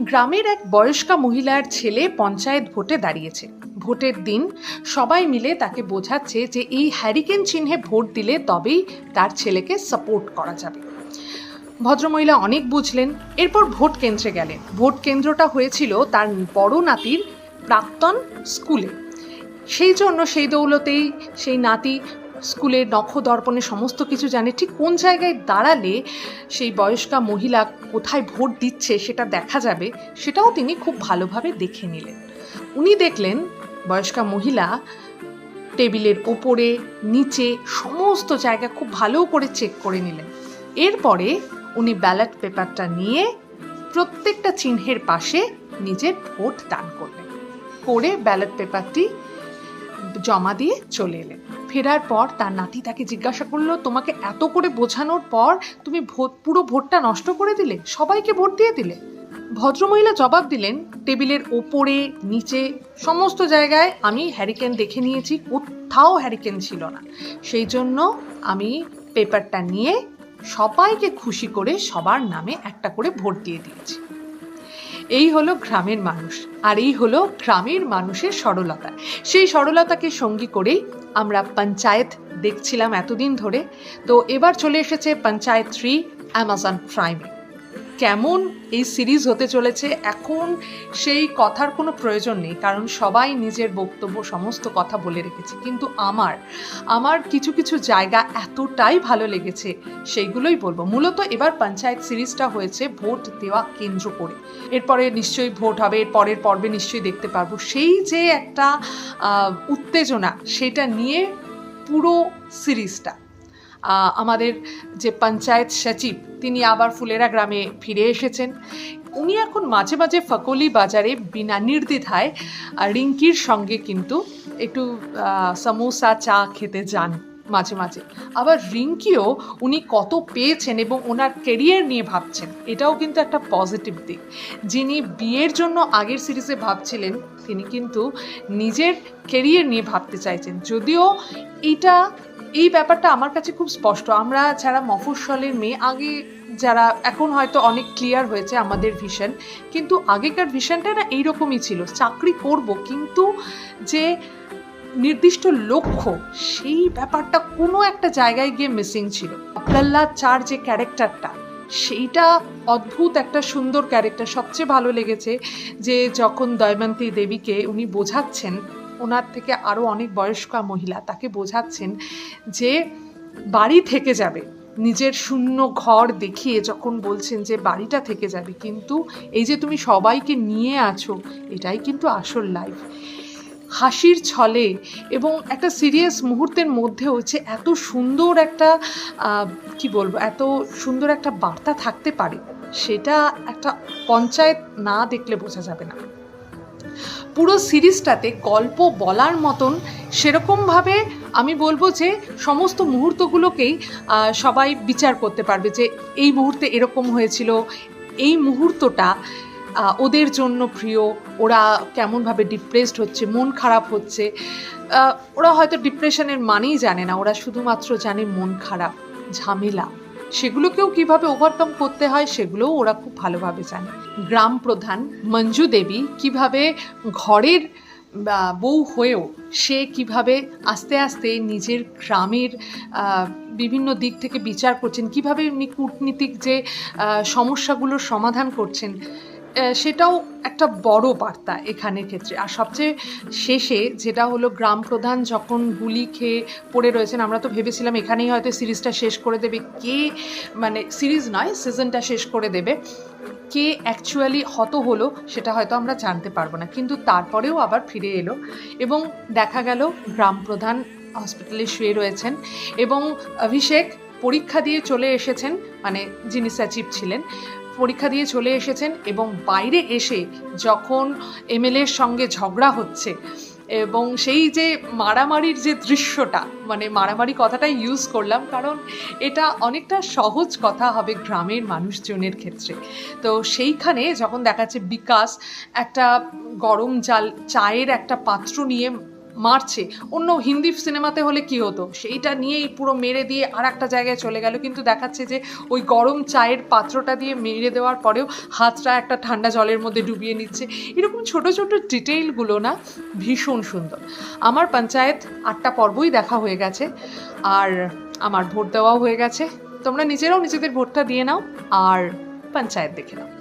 গ্রামের এক বয়স্কা মহিলার ছেলে পঞ্চায়েত ভোটে দাঁড়িয়েছে। ভোটের দিন সবাই মিলে তাকে বোঝাচ্ছে যে এই হ্যারিকেন চিহ্নে ভোট দিলে তবেই তার ছেলেকে সাপোর্ট করা যাবে। ভদ্রমহিলা অনেক বুঝলেন, এরপর ভোট কেন্দ্রে গেলেন। ভোট কেন্দ্রটা হয়েছিল তার বড় নাতির প্রাক্তন স্কুলে। সেই জন্য সেই দৌলতেই সেই নাতি স্কুলের নখদর্পণে সমস্ত কিছু জানে, ঠিক কোন জায়গায় দাঁড়ালে সেই বয়স্কা মহিলা কোথায় ভোট দিচ্ছে সেটা দেখা যাবে, সেটাও তিনি খুব ভালোভাবে দেখে নিলেন। উনি দেখলেন বয়স্কা মহিলা টেবিলের ওপরে, নিচে সমস্ত জায়গা খুব ভালো করে চেক করে নিলেন। এরপরে উনি ব্যালট পেপারটা নিয়ে প্রত্যেকটা চিহ্নের পাশে নিজের ভোট দান করলেন। করে ব্যালট পেপারটি জমা দিয়ে চলে এলেন। ফেরার পর তার নাতি তাকে জিজ্ঞাসা করল, তোমাকে এত করে বোঝানোর পর তুমি ভোট, পুরো ভোটটা নষ্ট করে দিলে? সবাইকে ভোট দিয়ে দিলে? ভদ্রমহিলা জবাব দিলেন, টেবিলের ওপরে, নিচে, সমস্ত জায়গায় আমি হ্যারিকেন দেখে নিয়েছি, কোথাও হ্যারিকেন ছিল না। সেই জন্য আমি পেপারটা নিয়ে সবাইকে খুশি করে সবার নামে একটা করে ভোট দিয়ে দিয়েছি। এই হলো গ্রামের মানুষ, আর এই হলো গ্রামের মানুষের সরলতা। সেই সরলতাকে সঙ্গী করেই আমরা পঞ্চায়েত দেখছিলাম এতদিন ধরে। তো এবার চলে এসেছে পঞ্চায়েত থ্রি অ্যামাজন প্রাইমে কেমন এই সিরিজ হতে চলেছে, এখন সেই কথার কোনো প্রয়োজন নেই, কারণ সবাই নিজের বক্তব্য, সমস্ত কথা বলে রেখেছে। কিন্তু আমার আমার কিছু কিছু জায়গা এতটাই ভালো লেগেছে, সেইগুলোই বলব। মূলত এবার পঞ্চায়েত সিরিজটা হয়েছে ভোট দেওয়া কেন্দ্র করে। এরপরে নিশ্চয়ই ভোট হবে, এর পরের পর্বে নিশ্চয়ই দেখতে পারব। সেই যে একটা উত্তেজনা, সেটা নিয়ে পুরো সিরিজটা। আমাদের যে পঞ্চায়েত সচিব, তিনি আবার ফুলেরা গ্রামে ফিরে এসেছেন। উনি এখন মাঝে মাঝে ফকলি বাজারে বিনা নির্দ্বিধায় রিঙ্কির সঙ্গে কিন্তু একটু সমোসা, চা খেতে যান মাঝে মাঝে। আবার রিঙ্কিও উনি কত পেয়েছেন এবং ওনার কেরিয়ার নিয়ে ভাবছেন, এটাও কিন্তু একটা পজিটিভ দিক। যিনি বিয়ের জন্য আগের সিরিজে ভাবছিলেন, তিনি কিন্তু নিজের কেরিয়ার নিয়ে ভাবতে চাইছেন। যদিও এটা এই ব্যাপারটা আমার কাছে খুব স্পষ্ট। আমরা যারা মফস্বলের মেয়ে, আগে যারা, এখন হয়তো অনেক ক্লিয়ার হয়েছে আমাদের ভিশন কিন্তু আগেকার ভিশনটা না এইরকমই ছিল। চাকরি করব, কিন্তু যে নির্দিষ্ট লক্ষ্য, সেই ব্যাপারটা কোনো একটা জায়গায় গিয়ে মিসিং ছিল। প্রহ্লাদ চার যে ক্যারেক্টারটা সেইটা অদ্ভুত একটা সুন্দর ক্যারেক্টার সবচেয়ে ভালো লেগেছে যে যখন দয়মন্তী দেবীকে উনি বোঝাচ্ছেন ওনার থেকে আরও অনেক বয়স্ক মহিলা তাকে বোঝাচ্ছেন যে বাড়ি থেকে যাবে। নিজের শূন্য ঘর দেখিয়ে যখন বলছেন যে বাড়িটা থেকে যাবে, কিন্তু এই যে তুমি সবাইকে নিয়ে আছো, এটাই কিন্তু আসল লাইফ হাসির ছলে এবং একটা সিরিয়াস মুহূর্তের মধ্যেও যে এত সুন্দর একটা কি বলব, এত সুন্দর একটা বার্তা থাকতে পারে, সেটা একটা পঞ্চায়েত না দেখলে বোঝা যাবে না। পুরো সিরিজটাতে গল্প বলার মতন সেরকমভাবে আমি বলব যে সমস্ত মুহূর্তগুলোকেই সবাই বিচার করতে পারবে যে এই মুহূর্তে এরকম হয়েছিল, এই মুহূর্তটা ওদের জন্য প্রিয়, ওরা কেমনভাবে ডিপ্রেসড হচ্ছে, মন খারাপ হচ্ছে ওরা হয়তো ডিপ্রেশনের মানেই জানে না, ওরা শুধুমাত্র জানে মন খারাপ, ঝামেলা। সেগুলোকেও কীভাবে ওভারকাম করতে হয় সেগুলোও ওরা খুব ভালোভাবে জানে। গ্রাম প্রধান মঞ্জু দেবী কীভাবে ঘরের বউ হয়েও সে কীভাবে আস্তে আস্তে নিজের গ্রামের বিভিন্ন দিক থেকে বিচার করছেন, কীভাবে উনি কূটনীতিক যে সমস্যাগুলোর সমাধান করছেন সেটাও একটা বড় বার্তা এখানের ক্ষেত্রে। আর সবচেয়ে শেষে যেটা হলো গ্রাম প্রধান যখন গুলি খেয়ে পড়ে রয়েছেন, আমরা তো ভেবেছিলাম এখানেই হয়তো সিরিজটা শেষ করে দেবে। কে মানে সিরিজ নয়, সিজনটা শেষ করে দেবে। কে অ্যাকচুয়ালি হত হলো সেটা হয়তো আমরা জানতে পারব না। কিন্তু তারপরেও আবার ফিরে এলো এবং দেখা গেল গ্রাম প্রধান হসপিটালে শুয়ে রয়েছেন এবং অভিষেক পরীক্ষা দিয়ে চলে এসেছেন মানে যিনি সচিব ছিলেন। পরীক্ষা দিয়ে চলে এসেছেন এবং বাইরে এসে যখন এমএলএর সঙ্গে ঝগড়া হচ্ছে এবং সেই যে মারামারির যে দৃশ্যটা মানে মারামারি কথাটাই ইউজ করলাম, কারণ এটা অনেকটা সহজ কথা হবে গ্রামের মানুষজনের ক্ষেত্রে। তো সেইখানে যখন দেখাচ্ছে বিকাশ একটা গরম জাল, চায়ের একটা পাত্র নিয়ে মারছে। অন্য হিন্দি সিনেমাতে হলে কি হতো? সেইটা নিয়েই পুরো মেরে দিয়ে আর একটা জায়গায় চলে গেল। কিন্তু দেখাচ্ছে যে ওই গরম চায়ের পাত্রটা দিয়ে মেরে দেওয়ার পরেও হাতটা একটা ঠান্ডা জলের মধ্যে ডুবিয়ে নিচ্ছে। এরকম ছোট ছোট ডিটেইলগুলো না ভীষণ সুন্দর। আমার পঞ্চায়েত আটটা পর্বই দেখা হয়ে গেছে আর আমার ভোট দেওয়াও হয়ে গেছে। তোমরা নিজেরাও নিজেদের ভোটটা দিয়ে নাও আর পঞ্চায়েত দেখে নাও।